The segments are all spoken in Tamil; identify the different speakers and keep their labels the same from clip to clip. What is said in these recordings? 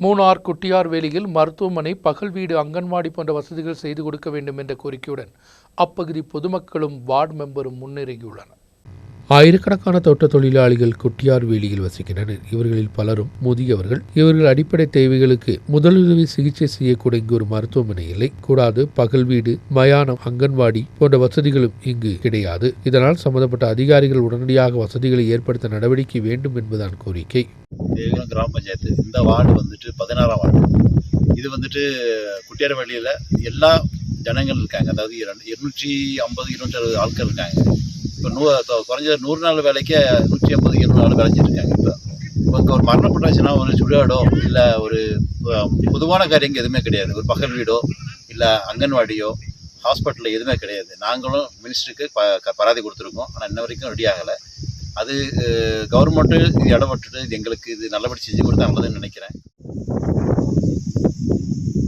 Speaker 1: மூணார் குட்டியார்வேலியில் மருத்துவமனை பகல் வீடு அங்கன்வாடி போன்ற வசதிகள் செய்து கொடுக்க வேண்டும் என்ற கோரிக்கையுடன் அப்பகுதி பொதுமக்களும் வார்டு மெம்பரும் முன்னேறியுள்ளனர். ஆயிரக்கணக்கான தோட்ட தொழிலாளிகள் குட்டியார்வேலியில் வசிக்கின்றனர். இவர்களில் பலரும் முதியவர்கள். இவர்கள் அடிப்படை தேவைகளுக்கு முதலுதவி சிகிச்சை செய்யக்கூடிய இங்கு ஒரு மருத்துவமனை இல்லை. கூடாது பகல் வீடு மயானம் அங்கன்வாடி போன்ற வசதிகளும் இங்கு கிடையாது. இதனால் சம்பந்தப்பட்ட அதிகாரிகள் உடனடியாக வசதிகளை ஏற்படுத்த நடவடிக்கை வேண்டும் என்பதான் கோரிக்கை.
Speaker 2: கிராம பஞ்சாயத்து இந்த வார்டு வந்துட்டு பதினாறாம் வார்டு. இது வந்துட்டு குட்டியாரவள்ளியில் எல்லா ஜனங்கள் இருக்காங்க. அதாவது இரண்டு இருநூற்றி ஐம்பது இருநூற்றி அறுபது ஆட்கள் இருக்காங்க. இப்போ நூ தொ- குறைஞ்ச நூறு நாள் வேலைக்கு நூற்றி ஐம்பது இருநூறு நாள் வேலைச்சிட்டு இப்போ. இப்போ ஒரு ஒரு மரணப்பட்டாச்சுன்னா ஒரு சுடுகாடோ இல்லை ஒரு பொதுவான காரியங்கள் எதுவுமே கிடையாது. ஒரு பகல் வீடோ இல்லை அங்கன்வாடியோ ஹாஸ்பிட்டலில் எதுவுமே கிடையாது. நாங்களும் மினிஸ்டருக்கு ப க- பராதி கொடுத்துருக்கோம். ஆனால் இன்ன வரைக்கும் ரெடி ஆகலை. அது கவர்மெண்ட்டு இது இடம் விட்டுட்டு இது எங்களுக்கு இது நல்லபடி செஞ்சு கொடுத்தா நல்லதுன்னு நினைக்கிறேன்.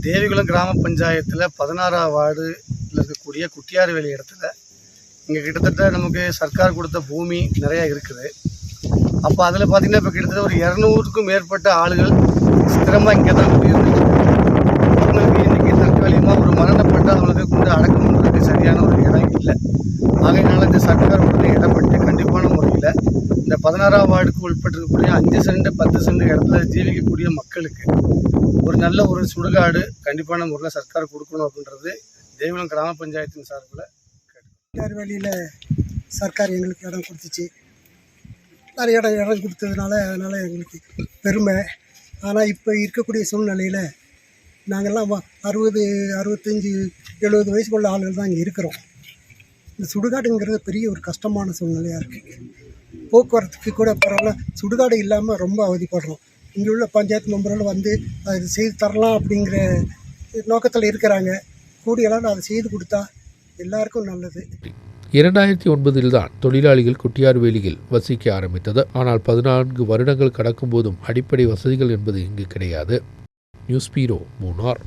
Speaker 3: தேவிகுளம் கிராம பஞ்சாயத்தில் பதினாறாம் வார்டில் இருக்கக்கூடிய குட்டியார்வேலி இடத்துல இங்கே கிட்டத்தட்ட நமக்கு சர்க்கார் கொடுத்த பூமி நிறையா இருக்குது. அப்போ அதில் பார்த்தீங்கன்னா இப்போ கிட்டத்தட்ட ஒரு இரநூறுக்கும் மேற்பட்ட ஆளுகள் ஸ்திரமாக இங்கே தான் குடியிருந்துச்சு அவங்களுக்கு இன்றைக்கி தற்காலிகமாக ஒரு மரணப்பட்டு அவங்களுக்கு கொண்டு அடக்கம் பண்ணுறதுக்கு சரியான ஒரு இடம் இல்லை. ஆகையினால இந்த சர்க்கார் உடனே இடப்பட்டு கண்டிப்பான முறையில் இந்த பதினாறாம் வார்டுக்கு உட்பட்டிருக்கக்கூடிய அஞ்சு சென்ட் பத்து சென்ட் இடத்துல ஜீவிக்கக்கூடிய மக்களுக்கு ஒரு நல்ல ஒரு சுடுகாடு கண்டிப்பான முறையில் சர்க்கார் கொடுக்கணும் அப்படின்றது தேவலம் கிராம பஞ்சாயத்தின் சார்பில்
Speaker 4: வழியில் சர்க்கார் எங்களுக்கு இடம் கொடுத்துச்சு. நிறைய இடம் இடம் கொடுத்ததுனால அதனால் எங்களுக்கு பெருமை. ஆனால் இப்போ இருக்கக்கூடிய சூழ்நிலையில் நாங்கள்லாம் அறுபது அறுபத்தஞ்சி எழுபது வயசுக்குள்ள ஆளுகள் தான் இங்கே இருக்கிறோம். இந்த சுடுகாடுங்கிறது பெரிய ஒரு கஷ்டமான சூழ்நிலையாக இருக்குது போக்குவரத்துக்கு கூட பரவாயில்ல. சுடுகாடு இல்லாமல் ரொம்ப அவதிப்படுறோம். இங்கே உள்ள பஞ்சாயத்து மெம்பர்கள் வந்து அது செய்து தரலாம் அப்படிங்கிற நோக்கத்தில் இருக்கிறாங்க. கூடியெல்லாம் அதை செய்து கொடுத்தா எல்லாருக்கும் நல்லது.
Speaker 1: இரண்டாயிரத்தி ஒன்பதில் தான் தொழிலாளிகள் குட்டியார்வேலியில் வசிக்க ஆரம்பித்தது. ஆனால் பதினான்கு வருடங்கள் கடக்கும் போதும் அடிப்படை வசதிகள் என்பது இங்கு கிடையாது. நியூஸ் பீரோ மூனார்